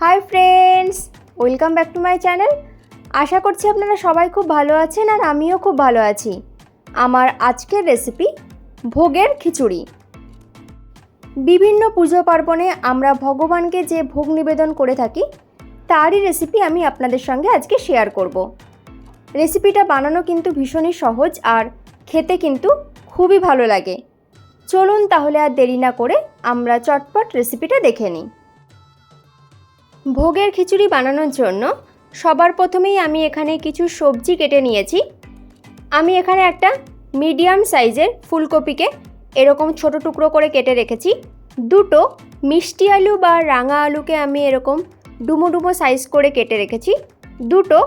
Hi friends, welcome back to my channel. আশা করছি আপনারা সবাই খুব ভালো আছেন আর আমিও খুব ভালো আছি। আমার আজকের রেসিপি ভোগের খিচুড়ি। বিভিন্ন পুজো পার্বণে আমরা ভগবানকে যে ভোগ নিবেদন করে থাকি, তারই রেসিপি আমি আপনাদের সঙ্গে আজকে শেয়ার করব। রেসিপিটা বানানো কিন্তু ভীষণই সহজ আর খেতে কিন্তু খুবই ভালো লাগে। চলুন তাহলে আর দেরি না করে আমরা চটপট রেসিপিটা দেখে নিই। ভোগের খিচুড়ি বানানোর জন্য সবার প্রথমেই আমি এখানে কিছু সবজি কেটে নিয়েছি। আমি এখানে একটা মিডিয়াম সাইজের ফুলকপিকে এরকম ছোট টুকরো করে কেটে রেখেছি। দুটো মিষ্টি আলু বা রাঙা আলুকে আমি এরকম ডুমো ডুমো সাইজ করে কেটে রেখেছি। দুটো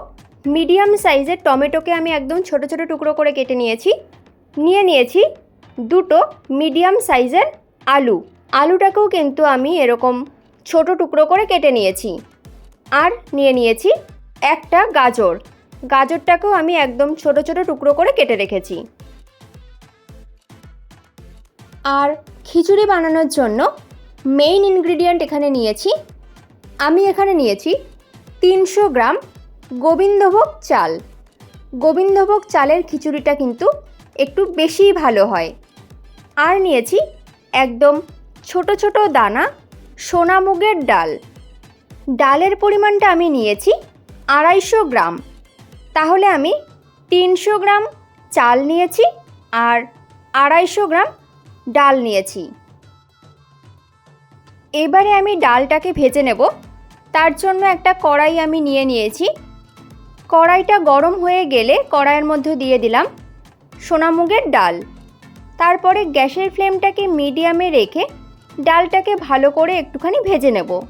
মিডিয়াম সাইজের টমেটোকে আমি একদম ছোট ছোট টুকরো করে কেটে নিয়েছি। নিয়ে নিয়েছি দুটো মিডিয়াম সাইজের আলু। আলুটাকেও কিন্তু আমি এরকম ছোট টুকরো করে কেটে নিয়েছি। আর নিয়ে নিয়েছি একটা গাজর। গাজরটাকেও আমি একদম ছোট ছোট টুকরো করে কেটে রেখেছি। আর খিচুড়ি বানানোর জন্য মেইন ইনগ্রিডিয়েন্ট এখানে নিয়েছি। আমি এখানে নিয়েছি তিনশো গ্রাম গোবিন্দভোগ চাল। গোবিন্দভোগ চালের খিচুড়িটা কিন্তু একটু বেশিই ভালো হয়। আর নিয়েছি একদম ছোট ছোট দানা সোনামুগের ডাল। ডালের পরিমাণটা আমি নিয়েছি আড়াইশো গ্রাম। তাহলে আমি তিনশো গ্রাম চাল নিয়েছি আর আড়াইশো গ্রাম ডাল নিয়েছি। এবারে আমি ডালটাকে ভেজে নেব। তার জন্য একটা কড়াই আমি নিয়ে নিয়েছি। কড়াইটা গরম হয়ে গেলে কড়াইয়ের মধ্যে দিয়ে দিলাম সোনামুগের ডাল। তারপরে গ্যাসের ফ্লেমটাকে মিডিয়ামে রেখে ডালটাকে ভালো করে একটুখানি ভেজে নেব।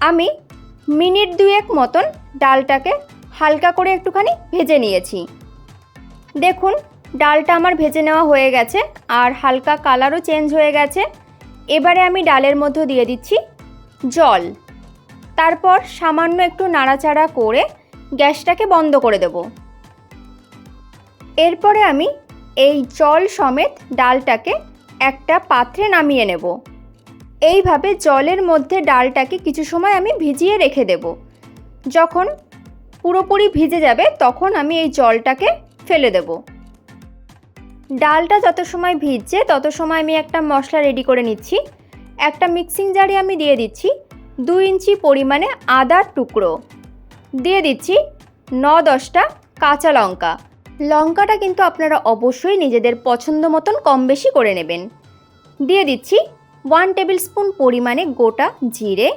আমি মিনিট দুয়েক মতন ডালটাকে হালকা করে একটুখানি ভেজে নিয়েছি। দেখুন, ডালটা আমার ভেজে নেওয়া হয়ে গেছে আর হালকা কালারও চেঞ্জ হয়ে গেছে। এবারে আমি ডালের মধ্যে দিয়ে দিচ্ছি জল। তারপর সামান্য একটু নাড়াচাড়া করে গ্যাসটাকে বন্ধ করে দেব। এরপরে আমি এই জল সমেত ডালটাকে একটা পাত্রে নামিয়ে নেব। এইভাবে জলের মধ্যে ডালটাকে কিছু সময় আমি ভিজিয়ে রেখে দেব। যখন পুরোপুরি ভিজে যাবে, তখন আমি এই জলটাকে ফেলে দেব। ডালটা যত সময় ভিজছে, তত সময় আমি একটা মশলা রেডি করে নিচ্ছি। একটা মিক্সিং জারে আমি দিয়ে দিচ্ছি। দু ইঞ্চি পরিমাণে আদার টুকরো। দিয়ে দিচ্ছি ন দশটা কাঁচা লঙ্কা। লঙ্কাটা কিন্তু আপনারা অবশ্যই নিজেদের পছন্দ মতন কম বেশি করে নেবেন। দিয়ে দিচ্ছি ওয়ান টেবিল স্পুন পরিমাণে গোটা জিরে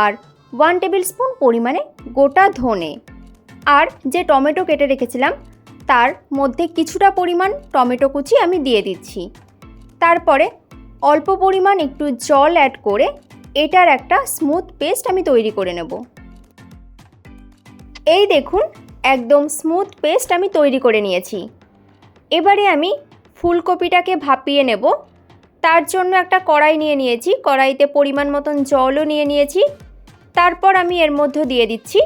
আর ওয়ান টেবিল স্পুন পরিমাণে গোটা ধনে। আর যে টমেটো কেটে রেখেছিলাম, তার মধ্যে কিছুটা পরিমাণ টমেটো কুচি আমি দিয়ে দিচ্ছি। তারপরে অল্প পরিমাণ একটু জল অ্যাড করে এটার একটা স্মুথ পেস্ট আমি তৈরি করে নেব। এই দেখুন একদম স্মুথ পেস্ট আমি তৈরি করে নিয়েছি। এবারে আমি ফুলকপিটাকে ভাপিয়ে নেব। তার জন্য একটা কড়াই নিয়ে নিয়েছি। কড়াইতে পরিমাণ মতন জলও নিয়ে নিয়েছি। তারপর আমি এর মধ্যে দিয়ে দিচ্ছি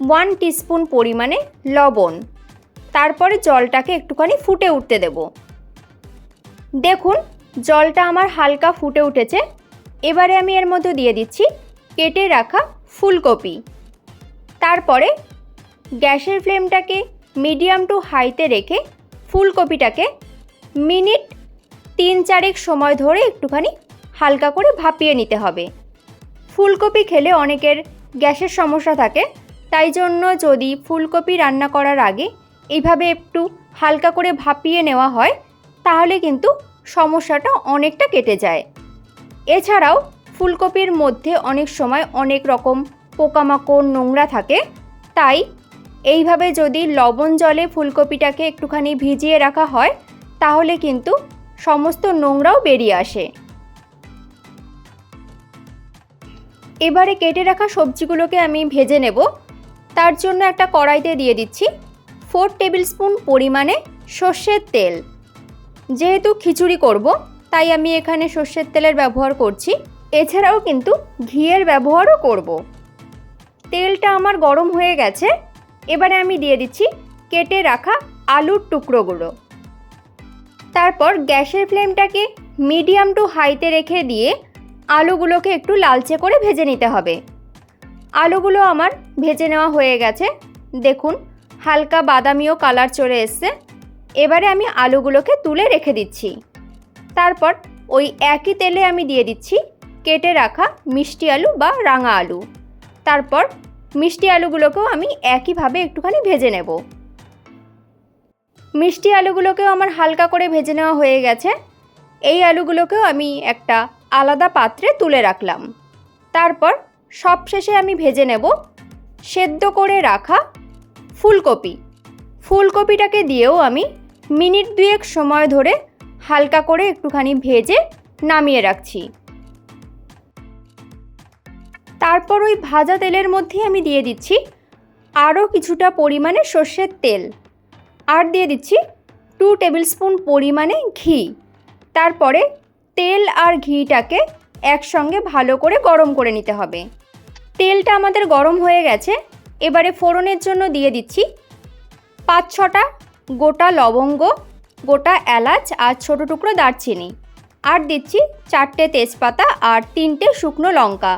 ওয়ান টিস্পুন পরিমাণে লবণ। তারপরে জলটাকে একটুখানি ফুটে উঠতে দেব। দেখুন, জলটা আমার হালকা ফুটে উঠেছে। এবারে আমি এর মধ্যে দিয়ে দিচ্ছি কেটে রাখা ফুলকপি। তারপরে গ্যাসের ফ্লেমটাকে মিডিয়াম টু হাইতে রেখে ফুলকপিটাকে মিনিট তিন চারেক সময় ধরে একটুখানি হালকা করে ভাপিয়ে নিতে হবে। ফুলকপি খেলে অনেকের গ্যাসের সমস্যা থাকে, তাই জন্য যদি ফুলকপি রান্না করার আগে এইভাবে একটু হালকা করে ভাপিয়ে নেওয়া হয়, তাহলে কিন্তু সমস্যাটা অনেকটা কেটে যায়। এছাড়াও ফুলকপির মধ্যে অনেক সময় অনেক রকম পোকামাকড়, নোংরা থাকে, তাই এইভাবে যদি লবণ জলে ফুলকপিটাকে একটুখানি ভিজিয়ে রাখা হয়, তাহলে কিন্তু সমস্ত নোংরাও বেরিয়ে আসে। এবারে কেটে রাখা সবজিগুলোকে আমি ভেজে নেব। তার জন্য একটা কড়াইতে দিয়ে দিচ্ছি ফোর টেবিল স্পুন পরিমাণে সর্ষের তেল। যেহেতু খিচুড়ি করব, তাই আমি এখানে সর্ষের তেলের ব্যবহার করছি। এছাড়াও কিন্তু ঘিয়ের ব্যবহারও করব। তেলটা আমার গরম হয়ে গেছে এবারে আমি দিয়ে দিচ্ছি কেটে রাখা আলুর টুকরোগুলো তারপর গ্যাসের ফ্লেমটাকে মিডিয়াম টু হাইতে রেখে দিয়ে আলুগুলোকে একটু লালচে করে ভেজে নিতে হবে। আলুগুলো আমার ভেজে নেওয়া হয়ে গেছে। দেখুন, হালকা বাদামিও কালার চলে এসছে। এবারে আমি আলুগুলোকে তুলে রেখে দিচ্ছি। তারপর ওই একই তেলে আমি দিয়ে দিচ্ছি কেটে রাখা মিষ্টি আলু বা রাঙা আলু। তারপর মিষ্টি আলুগুলোকেও আমি একইভাবে একটুখানি ভেজে নেব। মিষ্টি আলুগুলোকেও আমার হালকা করে ভেজে নেওয়া হয়ে গেছে। এই আলুগুলোকেও আমি একটা আলাদা পাত্রে তুলে রাখলাম। তারপর সবশেষে আমি ভেজে নেব সেদ্ধ করে রাখা ফুলকপি। ফুলকপিটাকে দিয়েও আমি মিনিট দুয়েক সময় ধরে হালকা করে একটুখানি ভেজে নামিয়ে রাখছি। তারপর ওই ভাজা তেলের মধ্যে আমি দিয়ে দিচ্ছি আরও কিছুটা পরিমাণে সর্ষের তেল। আর দিয়ে দিচ্ছি টু টেবিল স্পুন পরিমাণে ঘি। তারপরে তেল আর ঘিটাকে একসঙ্গে ভালো করে গরম করে নিতে হবে। তেলটা আমাদের গরম হয়ে গেছে, এবারে ফোড়নের জন্য দিয়ে দিচ্ছি পাঁচ ছটা গোটা লবঙ্গ, গোটা এলাচ আর ছোটো টুকরো দারচিনি। আর দিচ্ছি চারটে তেজপাতা আর তিনটে শুকনো লঙ্কা।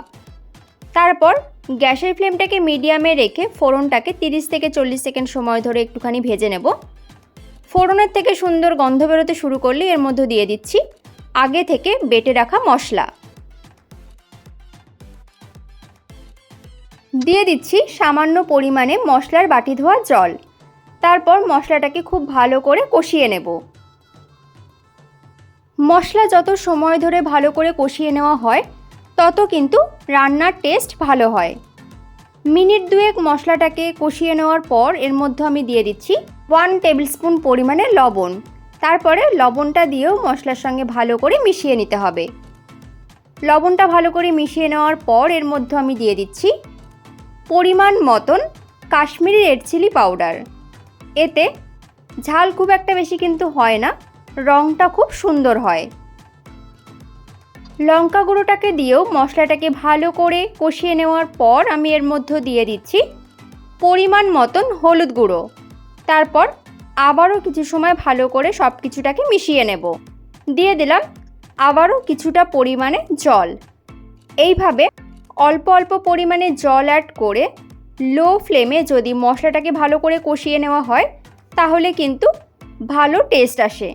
তারপর গ্যাসের ফ্লেমটাকে মিডিয়ামে রেখে ফোড়নটাকে তিরিশ থেকে চল্লিশ সেকেন্ড সময় ধরে একটুখানি ভেজে নেব। ফোড়নের থেকে সুন্দর গন্ধ বেরোতে শুরু করলে এর মধ্যে দিয়ে দিচ্ছি আগে থেকে বেটে রাখা মশলা। দিয়ে দিচ্ছি সামান্য পরিমাণে মশলার বাটি ধোয়া জল। তারপর মশলাটাকে খুব ভালো করে কষিয়ে নেব। মশলা যত সময় ধরে ভালো করে কষিয়ে নেওয়া হয় তত কিন্তু রান্নার টেস্ট ভালো হয়। মিনিট দুয়েক মশলাটাকে কষিয়ে নেওয়ার পর এর মধ্যে আমি দিয়ে দিচ্ছি ওয়ান টেবিল স্পুন পরিমাণে লবণ। তারপরে লবণটা দিয়েও মশলার সঙ্গে ভালো করে মিশিয়ে নিতে হবে। লবণটা ভালো করে মিশিয়ে নেওয়ার পর এর মধ্যে আমি দিয়ে দিচ্ছি পরিমাণ মতন কাশ্মীরি রেড চিলি পাউডার। এতে ঝাল খুব একটা বেশি কিন্তু হয় না রঙটা খুব সুন্দর হয়। লঙ্কা গুঁড়োটাকে দিয়েও মশলাটাকে ভালো করে কষিয়ে নেওয়ার পর আমি এর মধ্যে দিয়ে দিচ্ছি পরিমাণ মতন হলুদ গুঁড়ো। তারপর আবারও কিছু সময় ভালো করে সব কিছুটাকে মিশিয়ে নেব। দিয়ে দিলাম আবারও কিছুটা পরিমাণে জল। এইভাবে অল্প অল্প পরিমাণে জল অ্যাড করে লো ফ্লেমে যদি মশলাটাকে ভালো করে কষিয়ে নেওয়া হয়, তাহলে কিন্তু ভালো টেস্ট আসে।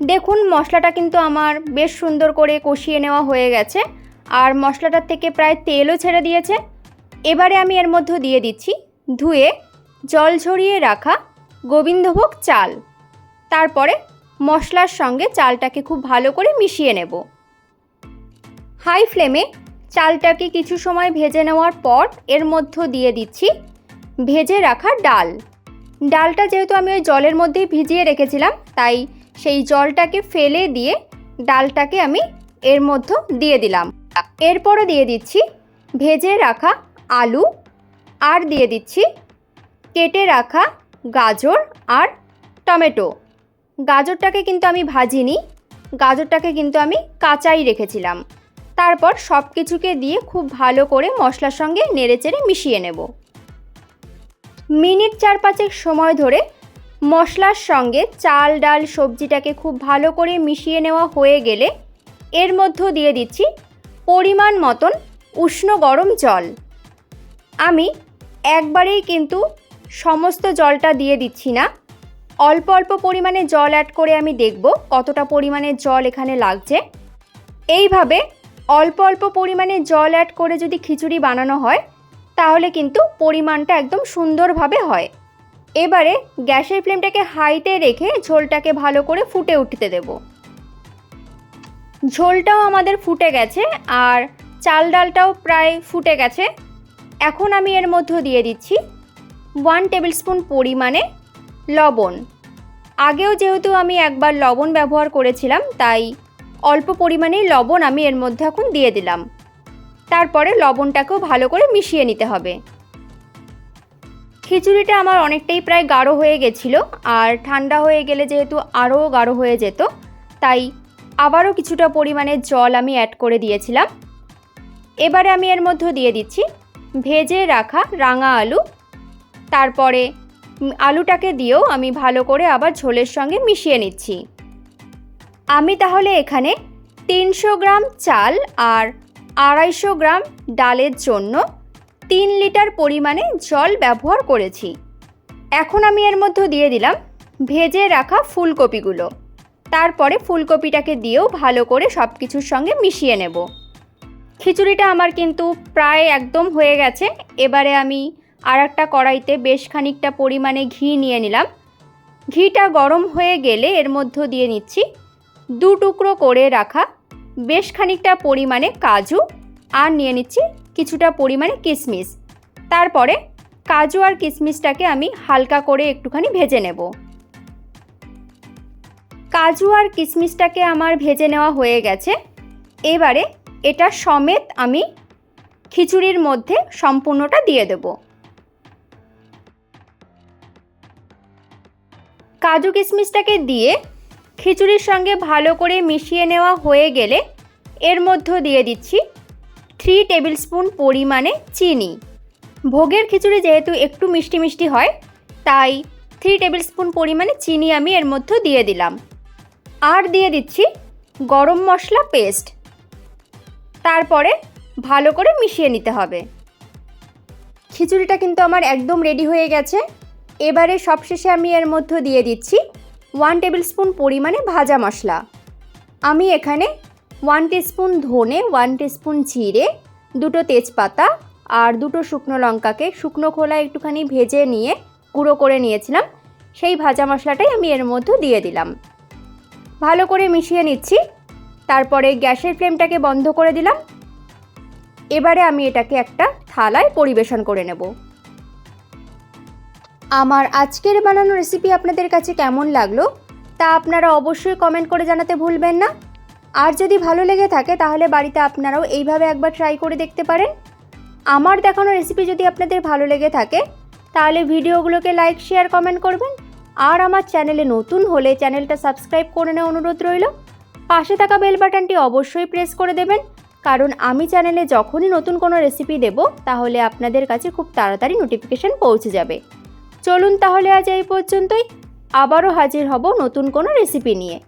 দেখুন, মশলাটা কিন্তু আমার বেশ সুন্দর করে কষিয়ে নেওয়া হয়ে গেছে। আর মশলাটার থেকে প্রায় তেলও ছেড়ে দিয়েছে। এবারে আমি এর মধ্যে দিয়ে দিচ্ছি ধুয়ে জল ঝরিয়ে রাখা গোবিন্দভোগ চাল। তারপরে মশলার সঙ্গে চালটাকে খুব ভালো করে মিশিয়ে নেব। হাই ফ্লেমে চালটাকে কিছু সময় ভেজে নেওয়ার পর এর মধ্যে দিয়ে দিচ্ছি ভেজে রাখা ডাল। ডালটা যেহেতু আমি ওই জলের মধ্যেই ভিজিয়ে রেখেছিলাম, তাই সেই জলটাকে ফেলে দিয়ে ডালটাকে আমি এর মধ্যে দিয়ে দিলাম। এরপরও দিয়ে দিচ্ছি ভেজে রাখা আলু আর দিয়ে দিচ্ছি কেটে রাখা গাজর আর টমেটো। গাজরটাকে কিন্তু আমি ভাজিনি, গাজরটাকে কিন্তু আমি কাঁচাই রেখেছিলাম। তারপর সব কিছুকে দিয়ে খুব ভালো করে মশলার সঙ্গে নেড়েচেড়ে মিশিয়ে নেব। মিনিট চার পাঁচেক সময় ধরে মশলার সঙ্গে চাল, ডাল, সবজিটাকে খুব ভালো করে মিশিয়ে নেওয়া হয়ে গেলে এর মধ্যে দিয়ে দিচ্ছি পরিমাণ মতন উষ্ণ গরম জল। আমি একবারেই কিন্তু সমস্ত জলটা দিয়ে দিচ্ছি না। অল্প অল্প পরিমাণে জল অ্যাড করে আমি দেখব কতটা পরিমাণে জল এখানে লাগছে। এইভাবে অল্প অল্প পরিমাণে জল অ্যাড করে যদি খিচুড়ি বানানো হয়, তাহলে কিন্তু পরিমাণটা একদম সুন্দরভাবে হয়। এবারে গ্যাসের ফ্লেমটাকে হাইতে রেখে ঝোলটাকে ভালো করে ফুটে উঠতে দেব। ঝোলটাও আমাদের ফুটে গেছে আর চাল ডালটাও প্রায় ফুটে গেছে। এখন আমি এর মধ্যে দিয়ে দিচ্ছি ওয়ান টেবিল স্পুন পরিমাণে লবণ। আগেও যেহেতু আমি একবার লবণ ব্যবহার করেছিলাম, তাই অল্প পরিমাণেই লবণ আমি এর মধ্যে এখন দিয়ে দিলাম। তারপরে লবণটাকেও ভালো করে মিশিয়ে নিতে হবে। খিচুড়িটা আমার অনেকটাই প্রায় গাঢ় হয়ে গেছিল, আর ঠান্ডা হয়ে গেলে যেহেতু আরও গাঢ় হয়ে যেত, তাই আবারও কিছুটা পরিমাণে জল আমি অ্যাড করে দিয়েছিলাম। এবারে আমি এর মধ্যে দিয়ে দিচ্ছি ভেজে রাখা রাঙা আলু, তারপরে আলুটাকে দিয়েও আমি ভালো করে আবার ঝোলের সঙ্গে মিশিয়ে নিচ্ছি। আমি তাহলে এখানে তিনশো গ্রাম চাল আর আড়াইশো গ্রাম ডালের জন্য তিন লিটার পরিমাণে জল ব্যবহার করেছি। এখন আমি এর মধ্যে দিয়ে দিলাম ভেজে রাখা ফুলকপিগুলো। তারপরে ফুলকপিটাকে দিয়েও ভালো করে সব কিছুর সঙ্গে মিশিয়ে নেব। খিচুড়িটা আমার কিন্তু প্রায় একদম হয়ে গেছে। এবারে আমি আর একটা কড়াইতে বেশ খানিকটা পরিমাণে ঘি নিয়ে নিলাম। ঘিটা গরম হয়ে গেলে এর মধ্যে দিয়ে নিচ্ছি দু টুকরো করে রাখা বেশ খানিকটা পরিমাণে কাজু। আর নিয়ে নিচ্ছি কিছুটা পরিমাণে কিশমিশ তারপরে কাজু আর কিশমিশটাকে আমি হালকা করে একটুখানি ভেজে নেব। কাজু আর কিশমিশটাকে আমার ভেজে নেওয়া হয়ে গেছে। এবারে এটা সমেত আমি খিচুড়ির মধ্যে সম্পূর্ণটা দিয়ে দেব। কাজু কিশমিশটাকে দিয়ে খিচুড়ির সঙ্গে ভালো করে মিশিয়ে নেওয়া হয়ে গেলে এর মধ্যে দিয়ে দিচ্ছি থ্রি টেবিল স্পুন পরিমাণে চিনি। ভোগের খিচুড়ি যেহেতু একটু মিষ্টি মিষ্টি হয়, তাই থ্রি টেবিল স্পুন পরিমাণে চিনি আমি এর মধ্যে দিয়ে দিলাম। আর দিয়ে দিচ্ছি গরম মশলা পেস্ট তারপরে ভালো করে মিশিয়ে নিতে হবে। খিচুড়িটা কিন্তু আমার একদম রেডি হয়ে গেছে। এবারে সবশেষে আমি এর মধ্যে দিয়ে দিচ্ছি ওয়ান টেবিল স্পুন পরিমাণে ভাজা মশলা। আমি এখানে ওয়ান স্পুন ধনে, ওয়ান স্পুন জিরে, দুটো তেজপাতা আর দুটো শুকনো লঙ্কাকে শুকনো খোলা একটুখানি ভেজে নিয়ে গুঁড়ো করে নিয়েছিলাম। সেই ভাজা মশলাটাই আমি এর মধ্যে দিয়ে দিলাম। ভালো করে মিশিয়ে নিচ্ছি। তারপরে গ্যাসের ফ্লেমটাকে বন্ধ করে দিলাম। এবারে আমি এটাকে একটা থালায় পরিবেশন করে নেব। আমার আজকের বানানো রেসিপি আপনাদের কাছে কেমন লাগল তা আপনারা অবশ্যই কমেন্ট করে জানাতে ভুলবেন না। আর যদি ভালো লেগে থাকে, তাহলে বাড়িতে আপনারাও এইভাবে একবার ট্রাই করে দেখতে পারেন। আমার দেখানো রেসিপি যদি আপনাদের ভালো লেগে থাকে, তাহলে ভিডিওগুলোকে লাইক শেয়ার কমেন্ট করবেন। আর আমার চ্যানেলে নতুন হলে চ্যানেলটা সাবস্ক্রাইব করে নেওয়া অনুরোধ রইল। পাশে থাকা বেল বাটনটি অবশ্যই প্রেস করে দেবেন। কারণ আমি চ্যানেলে যখনই নতুন কোনো রেসিপি দেব, তাহলে আপনাদের কাছে খুব তাড়াতাড়ি নোটিফিকেশান পৌঁছে যাবে। চলুন তাহলে আজ এই পর্যন্তই। আবারও হাজির হব নতুন কোনো রেসিপি নিয়ে।